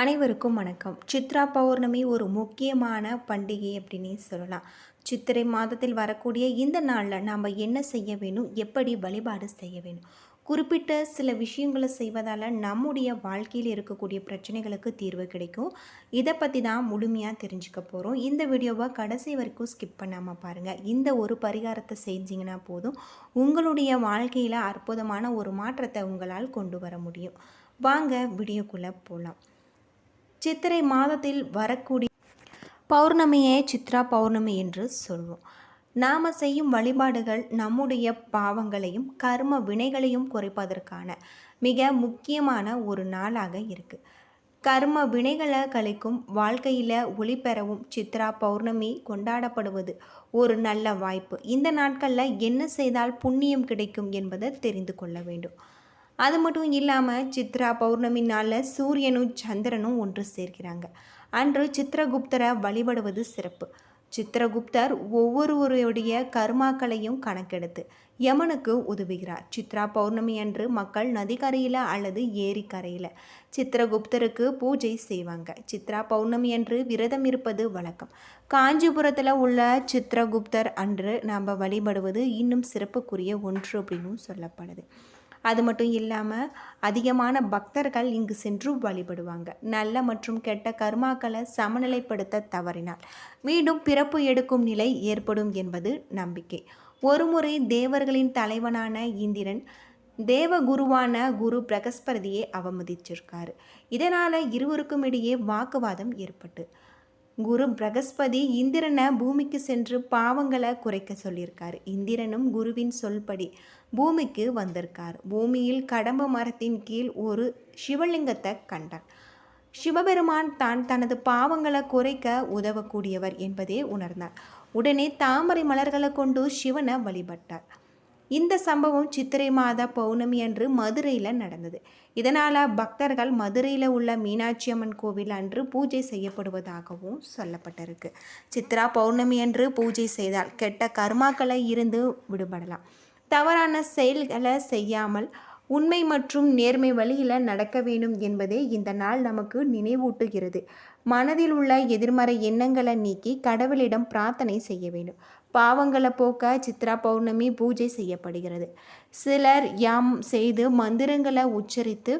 அனைவருக்கும் வணக்கம். சித்ரா பௌர்ணமி ஒரு முக்கியமான பண்டிகை அப்படின்னே சொல்லலாம். சித்திரை மாதத்தில் வரக்கூடிய இந்த நாளில் நாம் என்ன செய்ய வேணும்? எப்படி வழிபாடு செய்ய வேணும்? குறிப்பிட்ட சில விஷயங்களை செய்வதால் நம்முடைய வாழ்க்கையில் இருக்கக்கூடிய பிரச்சனைகளுக்கு தீர்வு கிடைக்கும். இதை பற்றி தான் முழுமையாக தெரிஞ்சுக்க போகிறோம் இந்த வீடியோவை கடைசி வரைக்கும் ஸ்கிப் பண்ணாமல் பாருங்கள் இந்த ஒரு பரிகாரத்தை செஞ்சிங்கன்னா போதும். உங்களுடைய வாழ்க்கையில் அற்புதமான ஒரு மாற்றத்தை உங்களால் கொண்டு வர முடியும். வாங்க வீடியோக்குள்ளே போகலாம் சித்திரை மாதத்தில் வரக்கூடிய பௌர்ணமியே சித்ரா பௌர்ணமி என்று சொல்வோம். நாம் செய்யும் வழிபாடுகள் நம்முடைய பாவங்களையும் கர்ம வினைகளையும் குறைப்பதற்கான மிக முக்கியமான ஒரு நாளாக இருக்குது கர்ம வினைகளை கழிக்கும் வாழ்க்கையில் ஒளி பெறவும் சித்ரா பௌர்ணமி கொண்டாடப்படுவது ஒரு நல்ல வாய்ப்பு. இந்த நாட்களில் என்ன செய்தால் புண்ணியம் கிடைக்கும் என்பதை தெரிந்து கொள்ள வேண்டும். அது மட்டும் இல்லாமல் சித்ரா பௌர்ணமி நாளில் சூரியனும் சந்திரனும் ஒன்று சேர்க்கிறாங்க. அன்று சித்திரகுப்தரை வழிபடுவது சிறப்பு. சித்திரகுப்தர் ஒவ்வொருவருடைய கர்மாக்களையும் கணக்கெடுத்து யமனுக்கு உதவுகிறார். சித்ரா பௌர்ணமி அன்று மக்கள் நதிக்கரையில் அல்லது ஏரிக்கரையில் சித்திரகுப்தருக்கு பூஜை செய்வாங்க. சித்ரா பௌர்ணமி அன்று விரதம் இருப்பது வழக்கம். காஞ்சிபுரத்தில் உள்ள சித்திரகுப்தர் அன்று நாம் வழிபடுவது இன்னும் சிறப்புக்குரிய ஒன்று அப்படின்னும் சொல்லப்படுது. அது மட்டும் இல்லாமல் அதிகமான பக்தர்கள் இங்கு சென்று வழிபடுவாங்க. நல்ல மற்றும் கெட்ட கர்மாக்களை சமநிலைப்படுத்த தவறினால். மீண்டும் பிறப்பு எடுக்கும் நிலை ஏற்படும் என்பது நம்பிக்கை. ஒருமுறை தேவர்களின் தலைவனான இந்திரன் தேவ குருவான குரு பிரகஸ்பதியை அவமதிச்சிருக்காரு. இதனால் இருவருக்கும் இடையே வாக்குவாதம் ஏற்பட்டு குரு பிரகஸ்பதி இந்திரனை பூமிக்கு சென்று பாவங்களை குறைக்க சொல்லியிருக்காரு. இந்திரனும் குருவின் சொல்படி பூமிக்கு வந்திருக்கார். பூமியில் கடம்ப மரத்தின் கீழ் ஒரு சிவலிங்கத்தை கண்டான் சிவபெருமான் தான் தனது பாவங்களை குறைக்க உதவக்கூடியவர் என்பதே உணர்ந்தார். உடனே தாமரை மலர்களை கொண்டு சிவனை வழிபட்டார். இந்த சம்பவம் சித்திரை மாத பௌர்ணமி அன்று மதுரையில் நடந்தது. இதனால் பக்தர்கள் மதுரையில் உள்ள மீனாட்சி அம்மன் கோவில் அன்று பூஜை செய்யப்படுவதாகவும் சொல்லப்பட்டிருக்கு. சித்ரா பௌர்ணமி அன்று பூஜை செய்தால் கெட்ட கர்மாக்களை இருந்து விடுபடலாம். தவறான செயல்களை செய்யாமல் உண்மை மற்றும் நேர்மை வழியில் நடக்க வேண்டும் என்பதே இந்த நாள் நமக்கு நினைவூட்டுகிறது. மனதில் உள்ள எதிர்மறை எண்ணங்களை நீக்கி கடவுளிடம் பிரார்த்தனை செய்ய வேண்டும். பாவங்களை போக்க சித்ரா பௌர்ணமி பூஜை செய்யப்படுகிறது. சிலர் யாம் செய்து மந்திரங்களை உச்சரித்து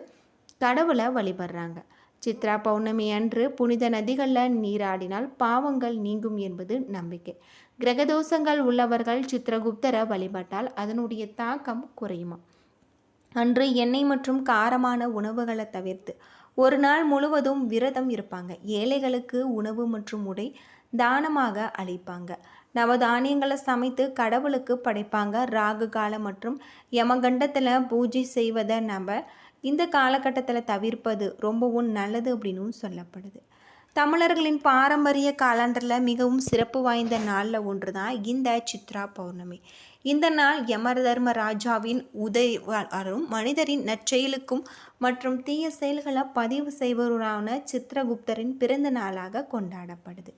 கடவுளை வழிபடுறாங்க. சித்ரா பௌர்ணமி அன்று புனித நதிகளில் நீராடினால் பாவங்கள் நீங்கும் என்பது நம்பிக்கை. கிரகதோஷங்கள் உள்ளவர்கள் சித்திரகுப்தரை வழிபட்டால் அதனுடைய தாக்கம் குறையுமா? அன்று எண்ணெய் மற்றும் காரமான உணவுகளை தவிர்த்து ஒரு நாள் முழுவதும் விரதம் இருப்பாங்க. ஏழைகளுக்கு உணவு மற்றும் உடை தானமாக அளிப்பாங்க. நவதானியங்களை சமைத்து கடவுளுக்கு படைப்பாங்க. ராகு காலம் மற்றும் யமகண்டத்தில் பூஜை செய்வதை நம்ம இந்த காலகட்டத்தில் தவிர்ப்பது ரொம்பவும் நல்லது அப்படின்னும் சொல்லப்படுது. தமிழர்களின் பாரம்பரிய காலண்டரில் மிகவும் சிறப்பு வாய்ந்த நாளில் ஒன்று தான் இந்த சித்ரா பௌர்ணமி. இந்த நாள் யமர் தர்ம ராஜாவின் உதவியும் மனிதரின் நற்செயலுக்கும் மற்றும் தீய செயல்களை பதிவு செய்வரான சித்திரகுப்தரின் பிறந்த நாளாக கொண்டாடப்படுது.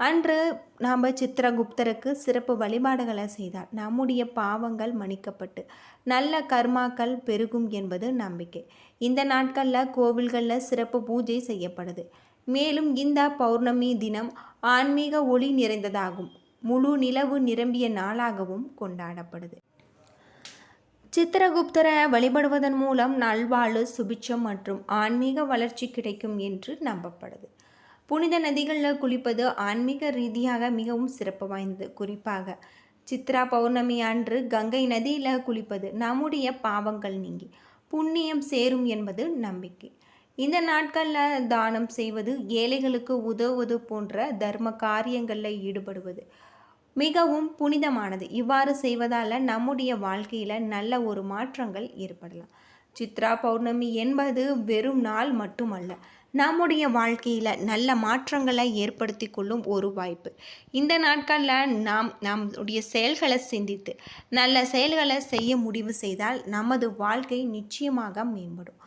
அன்று நாம் சித்திரகுப்தருக்கு சிறப்பு வழிபாடுகளை செய்தால் நம்முடைய பாவங்கள் மன்னிக்கப்பட்டு நல்ல கர்மாக்கள் பெருகும் என்பது நம்பிக்கை. இந்த நாட்களில் கோவில்களில் சிறப்பு பூஜை செய்யப்படுது. மேலும் இந்த பௌர்ணமி தினம் ஆன்மீக ஒளி நிறைந்ததாகும் முழு நிலவு நிரம்பிய நாளாகவும் கொண்டாடப்படுது. சித்திரகுப்தரை வழிபடுவதன் மூலம் நல்வாழ்வு சுபிச்சம் மற்றும் ஆன்மீக வளர்ச்சி கிடைக்கும் என்று நம்பப்படுது. புனித நதிகளில் குளிப்பது ஆன்மீக ரீதியாக மிகவும் சிறப்பு வாய்ந்தது. குறிப்பாக சித்ரா பௌர்ணமி அன்று கங்கை நதியில் குளிப்பது நம்முடைய பாவங்கள் நீங்கி புண்ணியம் சேரும் என்பது நம்பிக்கை. இந்த நாட்களில் தானம் செய்வது ஏழைகளுக்கு உதவுவது போன்ற தர்ம காரியங்களில் ஈடுபடுவது மிகவும் புனிதமானது. இவ்வாறு செய்வதால் நம்முடைய வாழ்க்கையில் நல்ல ஒரு மாற்றங்கள் ஏற்படலாம். சித்ரா பௌர்ணமி என்பது வெறும் நாள் மட்டுமல்ல நம்முடைய வாழ்க்கையில் நல்ல மாற்றங்களை ஏற்படுத்தி கொள்ளும் ஒரு வாய்ப்பு. இந்த நாட்களில் நாம் நம்முடைய செயல்களை சிந்தித்து நல்ல செயல்களை செய்ய முடிவு செய்தால் நமது வாழ்க்கை நிச்சயமாக மேம்படும்.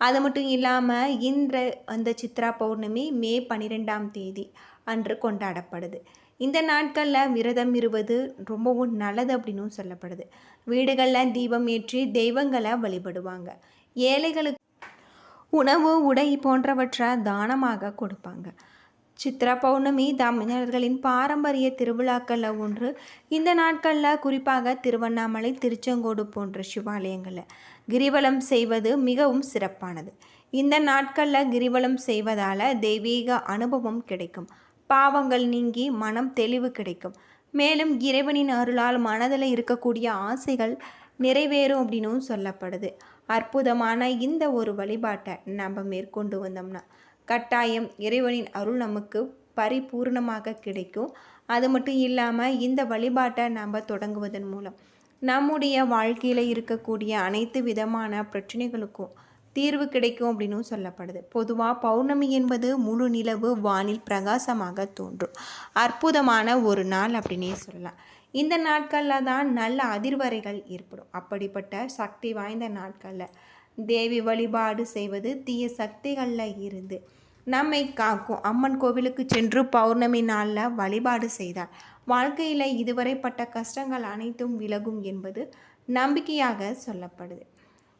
அது மட்டும் இல்லாமல் இன்று அந்த சித்ரா பௌர்ணமி மே பன்னிரெண்டாம் தேதி அன்று கொண்டாடப்படுது. இந்த நாட்களில் விரதம் இருவது ரொம்பவும் நல்லது அப்படின்னும் சொல்லப்படுது. வீடுகளில் தீபம் ஏற்றி தெய்வங்களை வழிபடுவாங்க. ஏழைகளுக்கு உணவு உடை போன்றவற்றை தானமாக கொடுப்பாங்க. சித்ரா பௌர்ணமி தமிழர்களின் பாரம்பரிய திருவிழாக்களில் ஒன்று. இந்த நாட்களில் குறிப்பாக திருவண்ணாமலை திருச்செங்கோடு போன்ற சிவாலயங்களில் கிரிவலம் செய்வது மிகவும் சிறப்பானது. இந்த நாட்களில் கிரிவலம் செய்வதால் தெய்வீக அனுபவம் கிடைக்கும். பாவங்கள் நீங்கி மனம் தெளிவு கிடைக்கும். மேலும் இறைவனின் அருளால் மனதில் இருக்கக்கூடிய ஆசைகள் நிறைவேறும் அப்படின்னும் சொல்லப்படுது. அற்புதமான இந்த ஒரு வழிபாட்டை நம்ம மேற்கொண்டு வந்தோம்னா கட்டாயம் இறைவனின் அருள் நமக்கு பரிபூர்ணமாக கிடைக்கும். அது மட்டும் இல்லாமல் இந்த வழிபாட்டை நம்ம தொடங்குவதன் மூலம் நம்முடைய வாழ்க்கையில் இருக்கக்கூடிய அனைத்து விதமான பிரச்சனைகளுக்கும் தீர்வு கிடைக்கும் அப்படின்னும் சொல்லப்படுது. பொதுவாக பௌர்ணமி என்பது முழு நிலவு வானில் பிரகாசமாக தோன்றும். அற்புதமான ஒரு நாள் அப்படின்னே சொல்லலாம். இந்த நாட்களில் தான் நல்ல அதிர்வரைகள் ஏற்படும். அப்படிப்பட்ட சக்தி வாய்ந்த நாட்களில் தேவி வழிபாடு செய்வது தீய சக்திகளில் இருந்து நம்மை காக்கும். அம்மன் கோவிலுக்கு சென்று பௌர்ணமி நாளில் வழிபாடு செய்தார் வாழ்க்கையில் இதுவரைப்பட்ட கஷ்டங்கள் அனைத்தும் விலகும் என்பது நம்பிக்கையாக சொல்லப்படுது.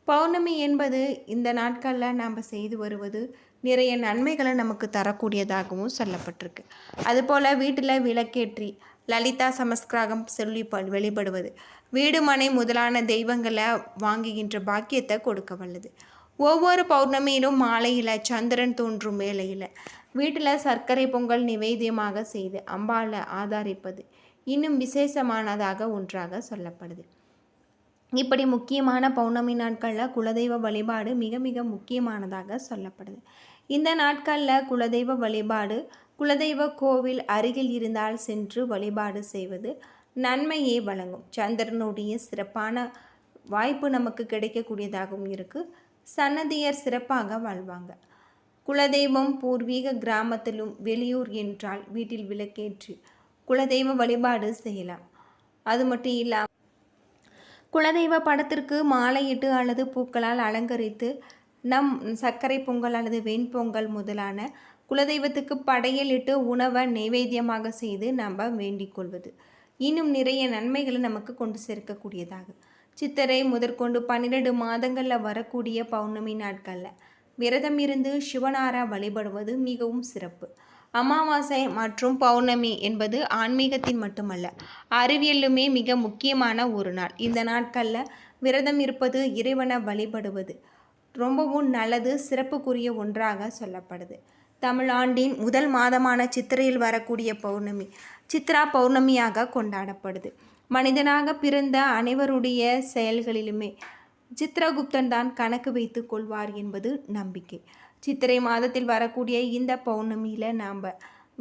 பௌர்ணமி என்பது இந்த நாட்களில் நாம் செய்து வருவது நிறைய நன்மைகளை நமக்கு தரக்கூடியதாகவும் சொல்லப்பட்டிருக்கு. அதுபோல் வீட்டில் விளக்கேற்றி லலிதா சமஸ்கிராகம் சொல்லி ப வெளிப்படுவது. வீடு மனை முதலான தெய்வங்களை வாங்குகின்ற பாக்கியத்தை கொடுக்க வல்லது. ஒவ்வொரு பௌர்ணமியிலும் மாலையில் சந்திரன் தோன்றும் வேலையில் வீட்டில் சர்க்கரை பொங்கல் நிவேத்தியமாக செய்து அம்பாளை ஆதாரிப்பது இன்னும் விசேஷமானதாக ஒன்றாக சொல்லப்படுது. இப்படி முக்கியமான பௌர்ணமி நாட்களில் குலதெய்வ வழிபாடு மிக மிக முக்கியமானதாக சொல்லப்படுது. இந்த நாட்களில் குலதெய்வ வழிபாடு குலதெய்வ கோவில் அருகில் இருந்தால் சென்று வழிபாடு செய்வது நன்மையை வழங்கும். சந்திரனுடைய சிறப்பான வாய்ப்பு நமக்கு கிடைக்கக்கூடியதாகவும் இருக்குது சன்னதியர் சிறப்பாக வாழ்வாங்க. குலதெய்வம் பூர்வீக கிராமத்திலும் வெளியூர் என்றால் வீட்டில் விளக்கேற்றி குலதெய்வ வழிபாடு செய்யலாம். அது மட்டும் இல்லாமல் குலதெய்வ படத்திற்கு மாலையிட்டு அல்லது பூக்களால் அலங்கரித்து நம் சர்க்கரை பொங்கல் அல்லது வெண்பொங்கல் முதலான குலதெய்வத்துக்கு படையலிட்டு உணவை நைவேத்தியமாக செய்து நம்ம வேண்டிக் கொள்வது. இன்னும் நிறைய நன்மைகளை நமக்கு கொண்டு சேர்க்கக்கூடியதாகும் சித்தரை முதற்கொண்டு பன்னிரெண்டு மாதங்களில் வரக்கூடிய பௌர்ணமி நாட்களில் விரதம் இருந்து சிவனாரா வழிபடுவது மிகவும் சிறப்பு. அமாவாசை மற்றும் பௌர்ணமி என்பது ஆன்மீகத்தின் மட்டுமல்ல அறிவியலுமே மிக முக்கியமான ஒரு நாள். இந்த நாட்களில் விரதம் இருப்பது இறைவனை வழிபடுவது ரொம்பவும் நல்லது சிறப்புக்குரிய ஒன்றாக சொல்லப்படுது. தமிழ் ஆண்டின் முதல் மாதமான சித்திரையில் வரக்கூடிய பௌர்ணமி சித்ரா பௌர்ணமியாக கொண்டாடப்படுது. மனிதனாக பிறந்த அனைவருடைய செயல்களிலுமே சித்திரகுப்தன் தான் கணக்கு வைத்து கொள்வார் என்பது நம்பிக்கை. சித்திரை மாதத்தில் வரக்கூடிய இந்த பௌர்ணமியில் நாம்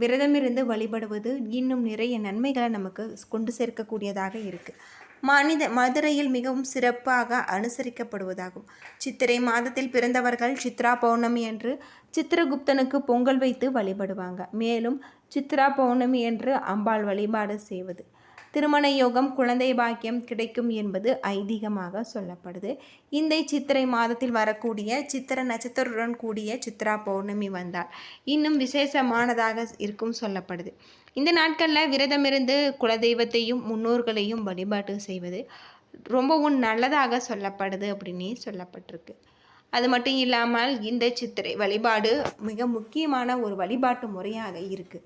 விரதமிருந்து வழிபடுவது இன்னும் நிறைய நன்மைகளை நமக்கு கொண்டு சேர்க்கக்கூடியதாக இருக்குது மனித மதுரையில் மிகவும் சிறப்பாக அனுசரிக்கப்படுவதாகும். சித்திரை மாதத்தில் பிறந்தவர்கள் சித்ரா பௌர்ணமி என்று சித்திரகுப்தனுக்கு பொங்கல் வைத்து வழிபடுவாங்க. மேலும் சித்ரா பௌர்ணமி என்று அம்பாள் வழிபாடு செய்வது. திருமண யோகம் குழந்தை பாக்கியம் கிடைக்கும் என்பது ஐதீகமாக சொல்லப்படுது. இந்த சித்திரை மாதத்தில் வரக்கூடிய சித்திர நட்சத்திரத்துடன் கூடிய சித்ரா பௌர்ணமி வந்தால் இன்னும் விசேஷமானதாக இருக்கும் சொல்லப்படுது. இந்த நாட்களில் விரதமிருந்து குலதெய்வத்தையும் முன்னோர்களையும் வழிபாட்டு செய்வது ரொம்பவும் நல்லதாக சொல்லப்படுது அப்படின்னே சொல்லப்பட்டிருக்கு. அது மட்டும் இல்லாமல் இந்த சித்திரை வழிபாடு மிக முக்கியமான ஒரு வழிபாட்டு முறையாக இருக்குது